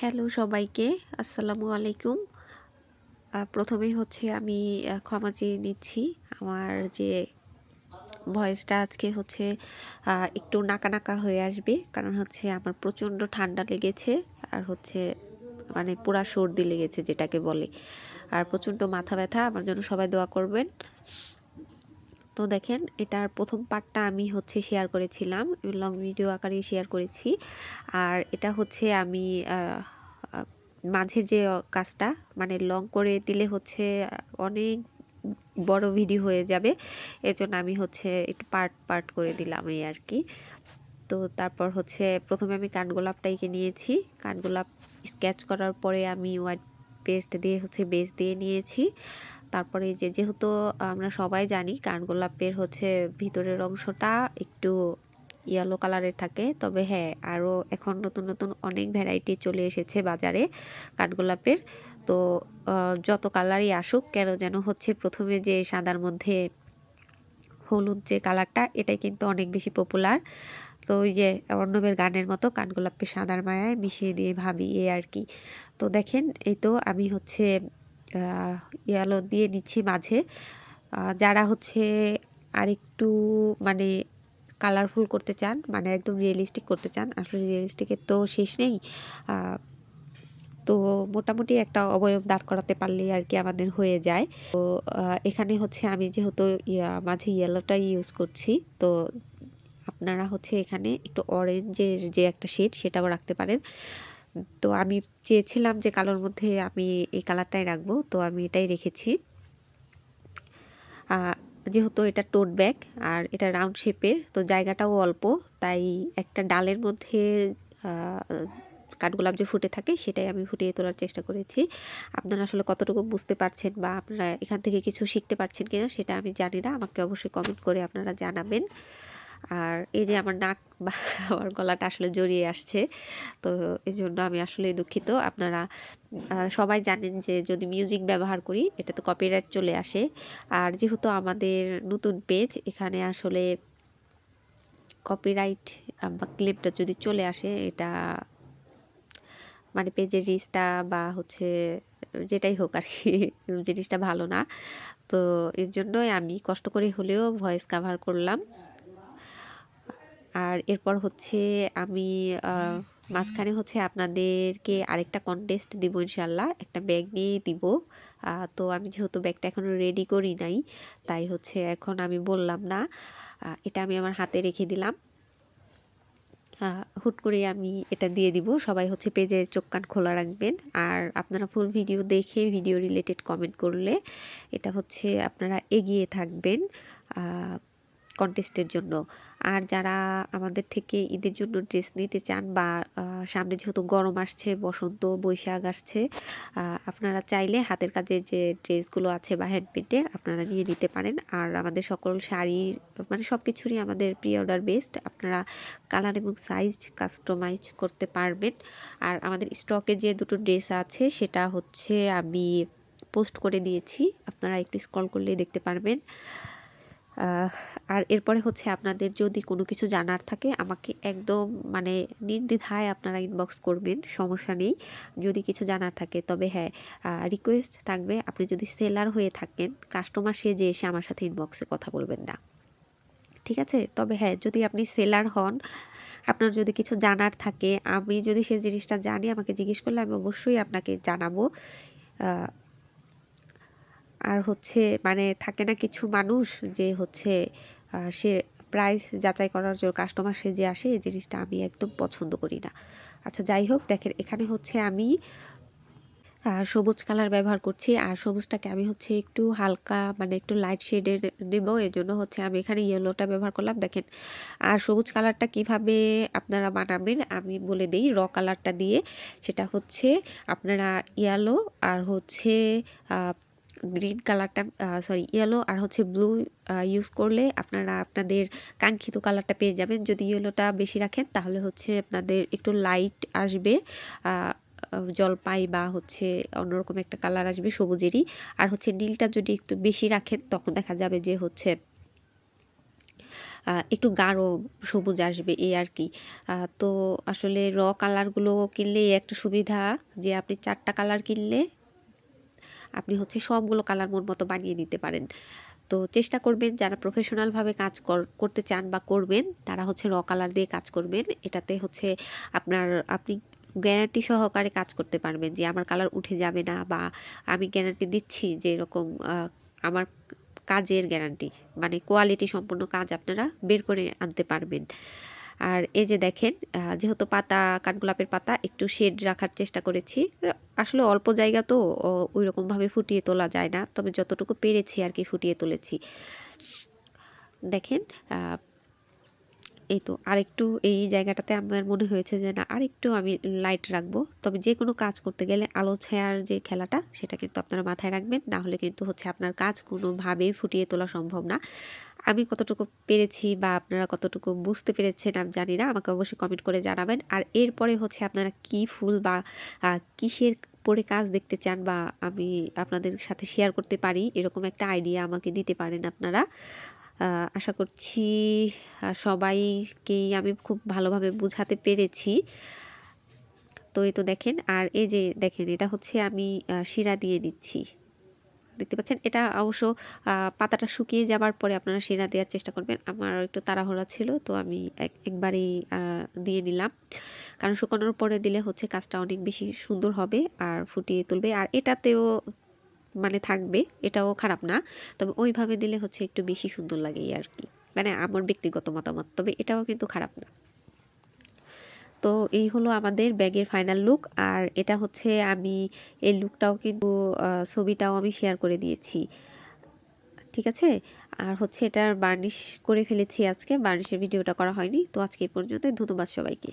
Hello সবাইকে, আসসালামু আলাইকুম। প্রথমেই হচ্ছে আমি ক্ষমা চেয়ে নিচ্ছি। আমার যে ভয়েসটা আজকে হচ্ছে একটু নাকা নাকা হয়ে আসবে। কারণ হচ্ছে আমার প্রচণ্ড ঠান্ডা লেগেছে, আর হচ্ছে মানে পুরা সর্দি লেগেছে যেটাকে বলে। আর প্রচণ্ড মাথা ব্যথা, আমার জন্য সবাই দোয়া করবেন। তো দেখেন, এটার প্রথম পার্টটা আমি হচ্ছে শেয়ার করেছিলাম লং ভিডিও আকারে শেয়ার করেছি। আর এটা হচ্ছে আমি মাঝের যে কাজটা মানে লং করে দিলে হচ্ছে অনেক বড় ভিডিও হয়ে যাবে। এর জন্য আমি হচ্ছে একটু পার্ট পার্ট করে দিলাম এই আর কি। তো তারপর হচ্ছে প্রথমে আমি কাঠগোলাপটা এঁকে নিয়েছি। কাঠগোলাপ স্কেচ করার পরে আমি হোয়াইট পেস্ট দিয়ে হচ্ছে বেস দিয়ে নিয়েছি। তারপরে যে যেহেতু আমরা সবাই জানি কান গোলাপের হচ্ছে ভিতরের অংশটা একটু ইয়েলো কালারের থাকে, তবে হ্যাঁ আরও এখন নতুন নতুন অনেক ভ্যারাইটি চলে এসেছে বাজারে কাঠগোলাপের তো যত কালারই আসুক, কেন যেন হচ্ছে প্রথমে যে সাদার মধ্যে হলুদ যে কালারটা এটাই কিন্তু অনেক বেশি পপুলার তো ওই যে অর্ণবের গানের মতো কাঠগোলাপকে সাদার মায়ায় মিশিয়ে দিয়ে ভাবি এ আর কি। তো দেখেন, এই তো আমি হচ্ছে ইয়ালো দিয়ে নিচ্ছি মাঝে। যারা হচ্ছে আরেকটু মানে কালারফুল করতে চান মানে একদম রিয়েলিস্টিক করতে চান, আসলে রিয়েলিস্টিকের তো শেষ নেই। তো মোটামুটি একটা অবয়ব দাঁড় করাতে পারলেই আর কি আমাদের হয়ে যায়। তো এখানে হচ্ছে আমি যেহেতু মাঝে ইয়েলোটা ইউজ করছি, তো আপনারা হচ্ছে এখানে একটু অরেঞ্জের যে একটা শেড সেটাও রাখতে পারেন। তো আমি চেয়েছিলাম যে কালোর মধ্যে আমি এই কালারটাই রাখব, তো আমি এটাই রেখেছি। যেহেতু এটা টোট ব্যাগ আর এটা রাউন্ড শেপের, তো জায়গাটাও অল্প, তাই একটা ডালের মধ্যে কাঠগোলাপ যে ফুটে থাকে সেটাই আমি ফুটিয়ে তোলার চেষ্টা করেছি। আপনারা আসলে কতটুকু বুঝতে পারছেন বা আপনারা এখান থেকে কিছু শিখতে পারছেন কিনা সেটা আমি জানি না, আমাকে অবশ্যই কমেন্ট করে আপনারা জানাবেন। আর এই যে আমার নাক বা আমার গলাটা আসলে জড়িয়ে আসছে, তো এই জন্য আমি আসলে দুঃখিত। আপনারা সবাই জানেন যে যদি মিউজিক ব্যবহার করি এটাতে কপিরাইট চলে আসে। আর যেহেতু আমাদের নতুন পেজ এখানে আসলে কপিরাইট বা ক্লিপটা যদি চলে আসে, এটা মানে পেজের রিচটা বা হচ্ছে যেটাই হোক আর কি, জিনিসটা ভালো না। তো এর জন্যই আমি কষ্ট করে হলেও ভয়েস কাভার করলাম। আর এরপর হচ্ছে আমি মাঝখানে হচ্ছে আপনাদেরকে আরেকটা কন্টেস্ট দিব ইনশাল্লাহ। একটা ব্যাগ নিয়েই দিব। তো আমি যেহেতু ব্যাগটা এখনও রেডি করি নাই, তাই হচ্ছে এখন আমি বললাম না। এটা আমি আমার হাতে রেখে দিলাম। হুট করে আমি এটা দিয়ে দিব। সবাই হচ্ছে পেজে চোখ কান খোলা রাখবেন। আর আপনারা ফুল ভিডিও দেখে ভিডিও রিলেটেড কমেন্ট করলে এটা হচ্ছে আপনারা এগিয়ে থাকবেন। কন্টেস্টের জন্য। আর যারা আমাদের থেকে ঈদের জন্য ড্রেস নিতে চান বা সামনে যেহেতু গরম আসছে, বসন্ত, বৈশাখ আসছে আপনারা চাইলে হাতের কাজের যে ড্রেসগুলো আছে বা হ্যান্ডমেডের আপনারা নিয়ে নিতে পারেন। আর আমাদের সকল শাড়ি মানে সব কিছুরই আমাদের প্রি অর্ডার বেস্ট আপনারা কালার এবং সাইজ কাস্টমাইজ করতে পারবেন। আর আমাদের স্টকে যে দুটো ড্রেস আছে, সেটা হচ্ছে আমি পোস্ট করে দিয়েছি। আপনারা একটু স্ক্রল করলেই দেখতে পারবেন। আর এরপরে হচ্ছে আপনাদের যদি কোনো কিছু জানার থাকে, আমাকে একদম মানে নির্দ্বিধায় আপনারা ইনবক্স করবেন, সমস্যা নেই। যদি কিছু জানার থাকে, তবে হ্যাঁ রিকোয়েস্ট থাকবে। আপনি যদি সেলার হয়ে থাকেন কাস্টমার সেজে এসে আমার সাথে ইনবক্সে কথা বলবেন না। ঠিক আছে? তবে হ্যাঁ যদি আপনি সেলার হন, আপনার যদি কিছু জানার থাকে, আমি যদি সেই জিনিসটা জানি, আমাকে জিজ্ঞেস করলে আমি অবশ্যই আপনাকে জানাব। আর হচ্ছে মানে থাকে না কিছু মানুষ যে হচ্ছে সে প্রাইস যাচাই করার জন্য কাস্টমার সে যে আসে, এই জিনিসটা আমি একদম পছন্দ করি না। আচ্ছা যাই হোক, দেখেন, এখানে হচ্ছে আমি সবুজ কালার ব্যবহার করছি। আর সবুজটাকে আমি হচ্ছে একটু হালকা মানে একটু লাইট শেডের নেব। এর জন্য হচ্ছে আমি এখানে ইয়েলোটা ব্যবহার করলাম। দেখেন, আর সবুজ কালারটা কীভাবে আপনারা বানাবেন, আমি বলে দিই। র কালারটা দিয়ে সেটা হচ্ছে আপনারা ইয়েলো আর হচ্ছে গ্রিন কালারটা সরি ইয়েলো আর হচ্ছে ব্লু ইউজ করলে আপনারা আপনাদের কাঙ্ক্ষিত কালারটা পেয়ে যাবেন। যদি ইয়েলোটা বেশি রাখেন, তাহলে হচ্ছে আপনাদের একটু লাইট আসবে জলপাই বা হচ্ছে অন্যরকম একটা কালার আসবে সবুজেরই। আর হচ্ছে নীলটা যদি একটু বেশি রাখেন, তখন দেখা যাবে যে হচ্ছে একটু গাঢ় সবুজ আসবে, এই আর কি। তো আসলে র কালারগুলো কিনলে একটা সুবিধা যে আপনি চারটা কালার কিনলে আপনি হচ্ছে সবগুলো কালার মন মতো বানিয়ে নিতে পারেন। তো চেষ্টা করবেন যারা প্রফেশনালভাবে কাজ কর- করতে চান বা করবেন, তারা হচ্ছে র কালার দিয়ে কাজ করবেন। এটাতে হচ্ছে আপনার, আপনি গ্যারান্টি সহকারে কাজ করতে পারবেন যে আমার কালার উঠে যাবে না বা আমি গ্যারান্টি দিচ্ছি যে এরকম আমার কাজের গ্যারান্টি মানে কোয়ালিটি সম্পন্ন কাজ আপনারা বের করে আনতে পারবেন। আর এই যে দেখেন যেহেতু পাতা, কাঠগোলাপের পাতা একটু শেড রাখার চেষ্টা করেছি আসলে অল্প জায়গা তো ওই রকমভাবে ফুটিয়ে তোলা যায় না। তবে যতটুকু পেরেছি আর কি ফুটিয়ে তুলেছি। দেখেন এই তো আরেকটু এই জায়গাটাতে আমার মনে হয়েছে যে না, আরেকটু আমি লাইট রাখব। তবে যে কোনো কাজ করতে গেলে আলো ছায়ার যে খেলাটা, সেটা কিন্তু আপনারা মাথায় রাখবেন। না হলে কিন্তু হচ্ছে আপনার কাজ কোনোভাবেই ফুটিয়ে তোলা সম্ভব না। আমি কতটুকু পেরেছি বা আপনারা কতটুকু বুঝতে পেরেছেন আমি জানি না, আমাকে অবশ্যই কমেন্ট করে জানাবেন। আর এরপরে হচ্ছে আপনারা কি ফুল বা কিসের পরে কাজ দেখতে চান বা আমি আপনাদের সাথে শেয়ার করতে পারি, এরকম একটা আইডিয়া আমাকে দিতে পারেন আপনারা। আশা করছি সবাইকেই আমি খুব ভালোভাবে বোঝাতে পেরেছি। তো এই তো দেখেন, আর এই যে দেখেন, এটা হচ্ছে আমি শিরা দিয়ে নিচ্ছি দেখতে পাচ্ছেন? এটা অবশ্য পাতাটা শুকিয়ে যাবার পরে আপনারা শিরা দেওয়ার চেষ্টা করবেন। আমার একটু তাড়াহুড়া ছিল, তো আমি এক- একবারেই দিয়ে নিলাম। কারণ শুকানোর পরে দিলে হচ্ছে কাজটা অনেক বেশি সুন্দর হবে আর ফুটিয়ে তুলবে। আর এটাতেও মানে থাকবে, এটাও খারাপ না। তবে ওইভাবে দিলে হচ্ছে একটু বেশি সুন্দর লাগে আর কি। মানে আমার ব্যক্তিগত মতামত, তবে এটাও কিন্তু খারাপ না। তো এই হলো আমাদের ব্যাগের ফাইনাল লুক আর এটা হচ্ছে আমি, এই লুকটাও কিন্তু ছবিটাও আমি শেয়ার করে দিয়েছি। ঠিক আছে? আর হচ্ছে এটার বার্নিশ করে ফেলেছি আজকে বার্নিশের ভিডিওটা করা হয়নি। তো আজকে এই পর্যন্ত ধন্যবাদ সবাইকে।